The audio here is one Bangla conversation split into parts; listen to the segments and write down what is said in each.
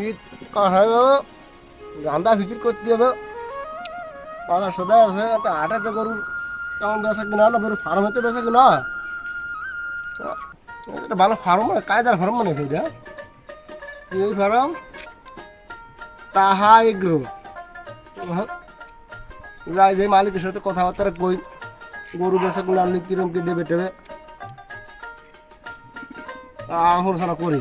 ঈদ কাঁঠাল গান্দা বিক্রি করতে হবে। কথা সোদা আছে, একটা হাটেতে গরু কেমন বেচা কিনা, না গরু ফার্মেতে বেচা কিনা? এটা ভালো ফার্ম মানে কায়দার ফার্ম মানে এটা। এই ফার্ম? তাহা এগ্রো যাই, যে মালিকের সাথে কথাবার্তা কই, গরু বেচা কিনা আনলে কিরম কি দেবে টেবে আলোচনা করি।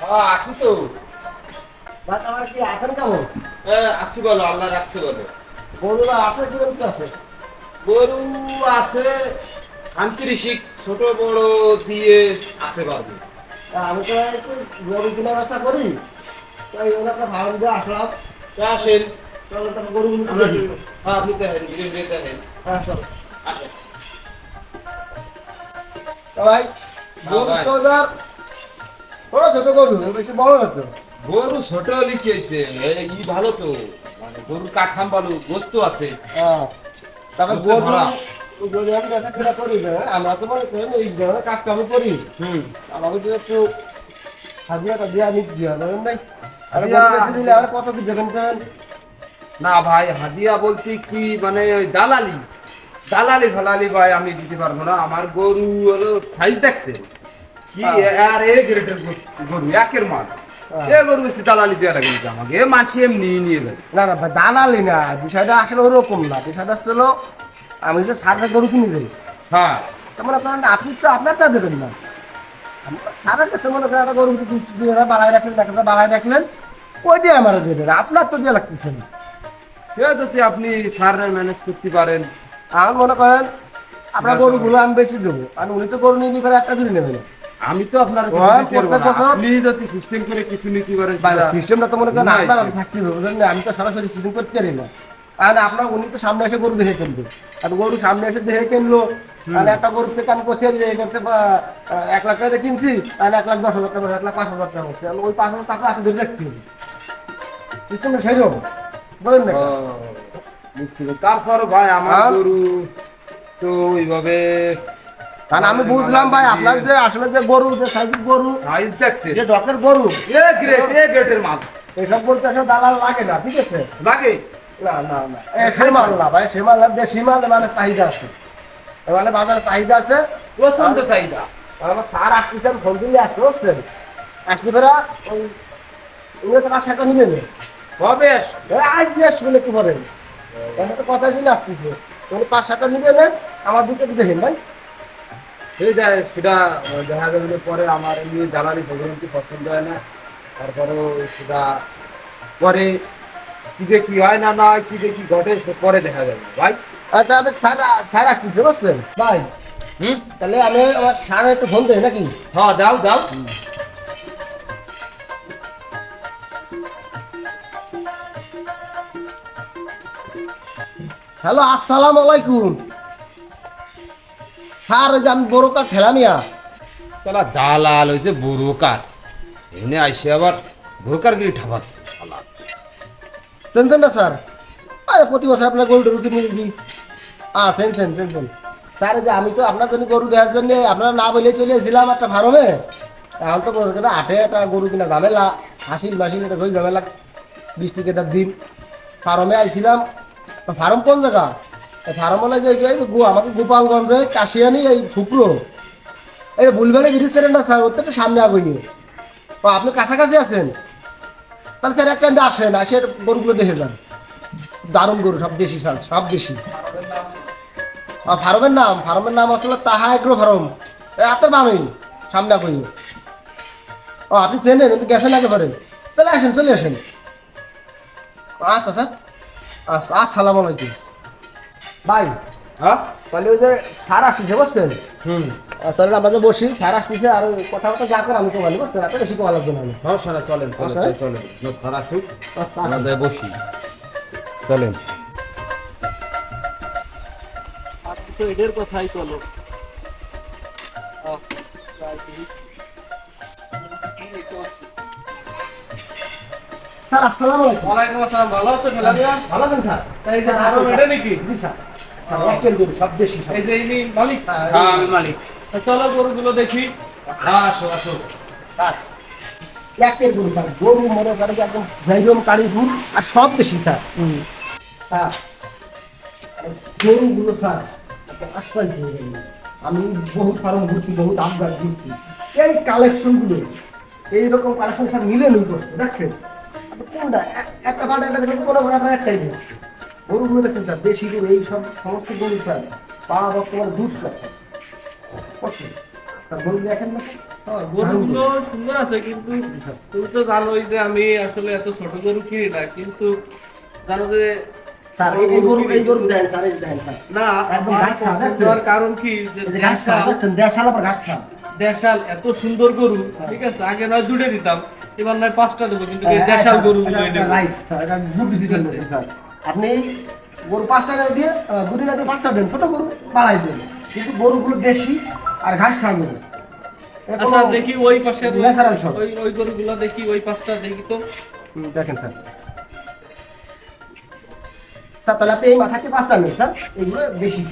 হ্যাঁ আছি তো। কি আছেন কেমন হ্যাঁ আছি বলো আল্লাহ রাখছে বলো। গরুরা আছে কিরম কি আছে? গরু আছে আন্তরিক ছোট বড় দিয়ে আছে পারবে আমি তো একটু গরু কেনার ব্যবস্থা করি। তো এই জন্য একটা ভালো দিয়ে আসলাম। তো আসেন। গরুগুলো হ্যাঁ আপনি দেখেন দেখেন হ্যাঁ চলো। আসেন। ভাই বড় ছোট গরু বেশি বড় না তো? গরু ছোট লিখেছে ই ভালো তো। মানে গরুর কাঠাম ভালো গোস্ত আছে। হ্যাঁ গরু পারা। গরু আমি দেখা ফেরা করি না আমরা তো মনে করেন এই ধরনের কাজ কাম করি। হুম। আমাকে তো একটু হাজিরাটা দেওয়া নিচ্ছি জানেন ভাই। আর কত কি না ভাই হাদিয়া বলতে কি মানে ওই দালালি। দালালি ফালালি ভাই আমি দিতে পারব না। আমার গরু হলো সাইজ দেখছে। কি হ্যাঁ। আর এ গ্রেডের গরু একের মাল। হ্যাঁ। এ গরু বেশি দালালি দেওয়া লাগে আমাকে? এ মাছি এমনি নিয়ে যায়। না না দালালি না বিষয়টা আসলে ওরকম না। বিষয়টা ছিল আমি যে সারটা গরু কিনে হ্যাঁ। আপনার আপনি তো আপনার তা দেবেন না। কাছে মনে করেন একটা গরু দুই হাজার বাড়াই রাখলেন এক হাজার বাড়াই রাখলেন ওই দিয়ে আমার দেবেন। আপনার তো দিয়ে লাগতেছে না। সে যদি আপনি সার ম্যানেজ করতে পারেন আমার মনে করেন আপনার গরুগুলো আমি বেশি দেবো। আর উনি তো গরু নিয়ে করে একটা দুই নেবেন। আমি তো আপনার আপনি যদি সিস্টেম করে কিছু নিতে সেটা- সিস্টেমটা তো মনে করেন আপনার থাকতে হবে আমি তো সরাসরি সিস্টেম করতে পারি না। আর আপনার উনি তো সামনে এসে গরু দেখে কিনবে। আর গরু সামনে এসে দেখে কিনলো। আর একটা গরু থেকে আমি কোথায় যে এখান আহ, এক লাখ টাকা দিয়ে কিনছি আর এক লাখ দশ হাজার টাকা এক লাখ পাঁচ হাজার টাকা হচ্ছে। ওই পাঁচ হাজার টাকা হাতে ধরে রাখতে হবে সিস্টেমটা সেই রকম বুঝলেন না? তারপরও ভাই আমার গরু তো ওইভাবে কারণ আমি বুঝলাম ভাই আপনার যে আসলে যে গরু যে সাইজের গরু সাইজ দেখছে। যে ডকের গরু এ গ্রেট এ গ্রেটের মাল। এসব বলতে আসলে দালাল লাগে না ঠিক আছে? লাগে? না না না। সে মাল না ভাই সে মাল না দেশি মাল মানে চাহিদা আছে। মানে বাজারে চাহিদা আছে। প্রচণ্ড চাহিদা। আমার স্যার আসতেছেন ফোন দিলে আসতে আসতে ফেরা ওই উনি তো টাকা নিবে হবে। আজ দিয়ে শুনে কি করেন এখানে তো কথা শুনে আসতেছে। উনি পাঁচ টাকা নিবে না আমার দিকে দেখেন ভাই। সেই যায় সেটা দেখা যাবে পরে আমার এমনি জ্বালানি ভোগান্তি পছন্দ হয় না। তারপরেও সেটা পরে কি যে কি হয় না না কি যে কি ঘটে পরে দেখা যাবে। ভাই? আচ্ছা আমি স্যার স্যার আসতেছে বুঝছেন? ভাই। হুম? তাহলে আমি আমার স্যার একটু ফোন দেই নাকি? হ্যাঁ দাও দাও। হ্যালো আসসালামু আলাইকুম। স্যার ওই যে আমি বড় কাজ ঠেলামিয়া তাহলে দালাল হয়েছে বুরোকার। এনে আইসে আবার বুরোকার গিরি ঠাবাস চেনছেন না স্যার? আরে প্রতি বছর আপনার দিই হ্যাঁ সেন সেন সেন সেন স্যার যে আমি তো আপনার জন্য গরু দেওয়ার জন্য আপনারা না বলে চলে এসেছিলাম একটা ফার্মে। এখন তো বলছে না আটে একটা গরু কিনা ঝামেলা হাসিল মাসিল এটা ঝামেলা। বৃষ্টি কেটার দিন। ফার্মে আইছিলাম ফার্ম কোন জায়গা? ফার্ম হলে যে আমাকে গোপালগঞ্জে, কাশিয়ানি, এই ফুকরো এই বুলবাড়ি ব্রিজ না স্যার ওর থেকে সামনে আগুইয়ে ও, আপনি কাছাকাছি আছেন? তাহলে স্যার একটা আসেন, আসে গরুগুলো দেখে যান। দারুণ গরু, সব দেশি সাল সব দেশি। ফার্মের নাম ফার্মের নাম আসলে তাহা এগ্রো ফার্ম। এত বামেই সামনে কই ও, আপনি চেনেন গেছেন পারেন তাহলে আসেন, চলে আসেন। আচ্ছা স্যার। আসসালামু আলাইকুম। ভাই হ্যাঁ? তাহলে ওই যে সার আসছে বুঝছেন? হুম। স্যার আমাদের বসি সার আসতেছে আর কথা কথা যা করে আমি তো মানি বুঝছেন? আপনার বেশি কমা লাগবে না আমি। হ্যাঁ সারা চলেন চলেন আচ্ছা। তাই চলেন খরা শুক আচ্ছা, আলাদা বসি। চলেন। তো এদের কথাই চলো। স্যার আসসালামু আলাইকুম। ওয়ালাইকুম আসসালাম ভালো আছো ভালো আছেন স্যার? এই যে আরও এটা নাকি? জি স্যার। একের গরু সব দেশি এই যে ইনি মালিক? হ্যাঁ, হ্যাঁ, আমি মালিক। তা চলো গরুগুলো দেখি। আসো আসো। স্যার একের গরু স্যার। গরু মনে করে যে একদম ভেজম কারিপুর আর সব দেশি স্যার। স্যার গরুগুলো স্যার আশ্বাস দিয়ে গেলেন। আমি বহুত ফার্ম ঘুরছি বহুত আবগার ঘুরছি এই কালেকশনগুলো এইরকম কালেকশন স্যার মিলে নই করছে দেখছেন? কোনটা? একটা পাল্টা একটা দেখেন কোনো কোনো আপনার একটাই নেই গরুগুলো স্যার গরু এই সব সমস্ত গরু স্যার পাওয়া বর্তমানে স্যার দেখেন না হ্যাঁ, গরুগুলো সুন্দর আছে কিন্তু তুমি তো জানোই যে আমি আসলে এত ছোট গরু কিনি না কিন্তু জানো যে স্যার এই গরু এই গরু দেন স্যার এই দেন স্যার। না একদম ঘাস খাওয়া কারণ কি? যে ঘাস খাওয়া দেশাল দেখছেন? ঘাস খাওয়া দেশাল এত সুন্দর গরু ঠিক আছে? আগে নয় দুটো দিতাম এবার নয় পাঁচটা দেবো কিন্তু দেশাল গরু আপনি গরু পাঁচটা দিয়ে দুটি দিয়ে পাঁচটা দেন ছোট গরু বাড়াই দেন। কিন্তু গরুগুলো দেশি আর ঘাস খাওয়া গরু আচ্ছা দেখি ওই পাশে। ওই ওই গরুগুলো দেখি ওই পাঁচটা দেখি তো। দেখেন স্যার স্যার তাহলে আপনি এই মাথাকে পাঁচটা নেন স্যার এইগুলো দেশি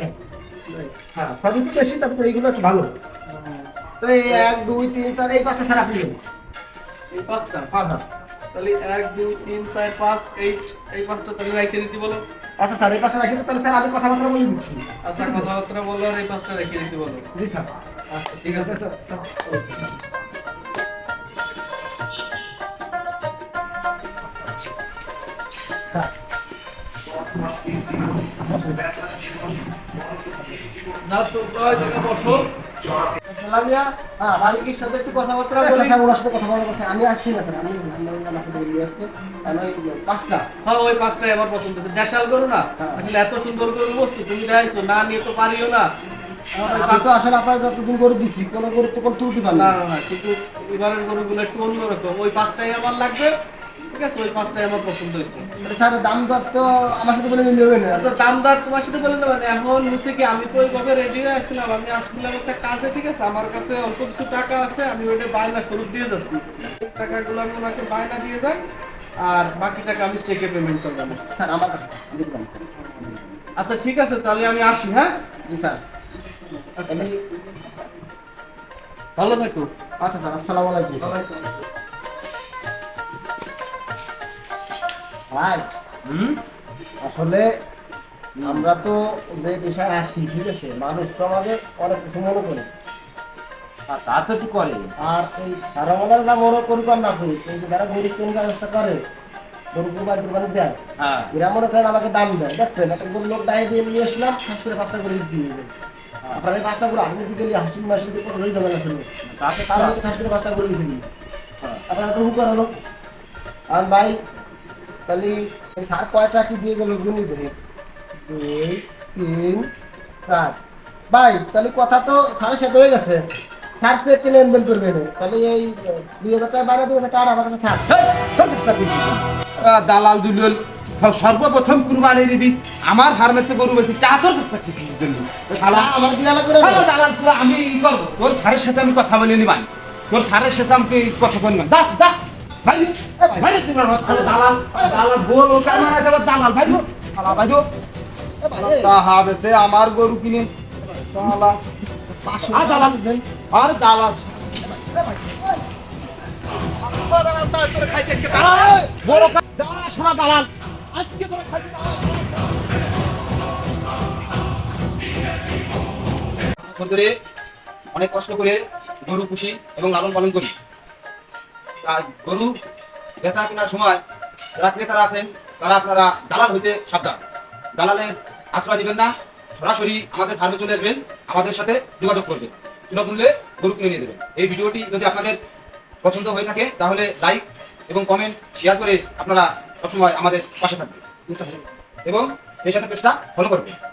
হ্যাঁ সবই তো দেশি তারপরে এইগুলো একটু ভালো। তো এই এক দুই তিন চার এই পাঁচটা স্যার আপনি এই পাঁচটা? পাঁচ তাহলে এক দুই তিন চার পাঁচ এই এই পাঁচটা তাহলে রেখে দিতে বলো। আচ্ছা স্যার এই পাঁচটা রাখি তাহলে স্যার আমি কথাবার্তা বলে দিচ্ছি। আচ্ছা কথাবার্তা বলো আর এই পাঁচটা রেখে দিতে বলো। জি স্যার। আচ্ছা ঠিক আছে। স্যার না তো জায়গায় বসো। হ্যাঁ আচ্ছা, আমি আসছি না পাঁচটা। হ্যাঁ ওই পাঁচটাই আমার পছন্দ। হচ্ছে দেশাল গরু না? হ্যাঁ। আসলে এত সুন্দর তুমি দেখাইছো না নিয়ে তো পারিও না। আসলে আপনার যতদিন গরু দিচ্ছি কোনো গরু তো কোনো তুলতে পারলাম না না কিন্তু এবারের গরুগুলো একটু অন্যরকম। ওই পাঁচটাই আমার লাগবে। আছে ওই পাঁচটাই আমার পছন্দ হয়েছে। স্যার দাম দর তো আমার সাথে বলে মিলবে না? আচ্ছা দাম দর তোমার সাথে বলে নেবেন এখন হচ্ছে কি আমি তো ওইভাবে রেডি হয়ে আসছিলাম। আমি আসছিলাম একটা কাজে ঠিক আছে? আমার কাছে অল্প কিছু টাকা আছে আমি ওইটা বায়না স্বরূপ দিয়ে যাচ্ছি। টাকাগুলো আমি ওনাকে বায়না দিয়ে যাই আর বাকি টাকা আমি চেকে পেমেন্ট করব স্যার আমার কাছে দেখলাম স্যার। আচ্ছা ঠিক আছে তাহলে আমি আসি হ্যাঁ? জি স্যার। আমি ভালো থাকো আচ্ছা স্যার আসসালামু আলাইকুম। ভাই আসলে আমরা তো যে পেশায় আছি ঠিক আছে? মানুষ তো আমাদের অনেক কিছু মনে করে। তা তো একটু করে। আর এই সারা মনের যা মনে করুক আর না করুক যে যারা গরিব কোন ব্যবস্থা করে গরু কুরবানি কুরবানি দেয় হ্যাঁ। এরা মনে করেন আমাকে দাম দেয় দেখছেন? একটা গরু লোক দায় দিয়ে নিয়ে আসলাম শেষ করে পাঁচটা করে আপনার এই পাঁচটা করে আপনি দিকে হাসিন মাসিন দিয়ে কত হয়ে না তাতে তার মধ্যে শেষ করে পাঁচটা করে আপনার একটা হুকার হলো আর ভাই তাহলে এই সার কয়টা কি দিয়ে গেল? গুনি ধরে দুই তিন চার। ভাই তাহলে কথা তো সাড়ে সাত হয়ে গেছে। স্যার সে একটু লেনদেন করবে না তাহলে এই দুই হাজার টাকা বারো দুই হাজার টাকা আমার কাছে থাক। দালাল দুলাল সর্বপ্রথম কুরবানির ঈদি আমার ফার্মেতে গরু বেশি তা তোর কাছ থেকে। কি জন্য আমার হ্যাঁ, দালাল পুরো আমি করব। তোর স্যারের সাথে আমি কথা বলে নিবাই তোর স্যারের সাথে আমি কথা বলি না। দা দা ভাই এ ভাই, ভাই তুমি আমার দালাল দালাল বল দালাল ভাই ভাই গরু কিনে। শালা। আর দালাল। দেন। আর দালাল। দালাল আজকে তোরা খাইতে দালাল। অনেক কষ্ট করে গরু পুষি এবং লালন পালন করি। গরু বেচা কেনার সময় যারা ক্রেতারা আছেন, তারা আপনারা দালাল হইতে সাবধান। দালালের আশ্রয় দিবেন না, সরাসরি আমাদের ফার্মে চলে আসবেন, আমাদের সাথে যোগাযোগ করবেন। সুলভ মূল্যে গরু কিনে নিয়ে দেবেন। এই ভিডিওটি যদি আপনাদের পছন্দ হয়ে থাকে, তাহলে লাইক এবং কমেন্ট, শেয়ার করে আপনারা সবসময় আমাদের পাশে থাকবেন। এবং সেই সাথে পেজটা ফলো করবেন।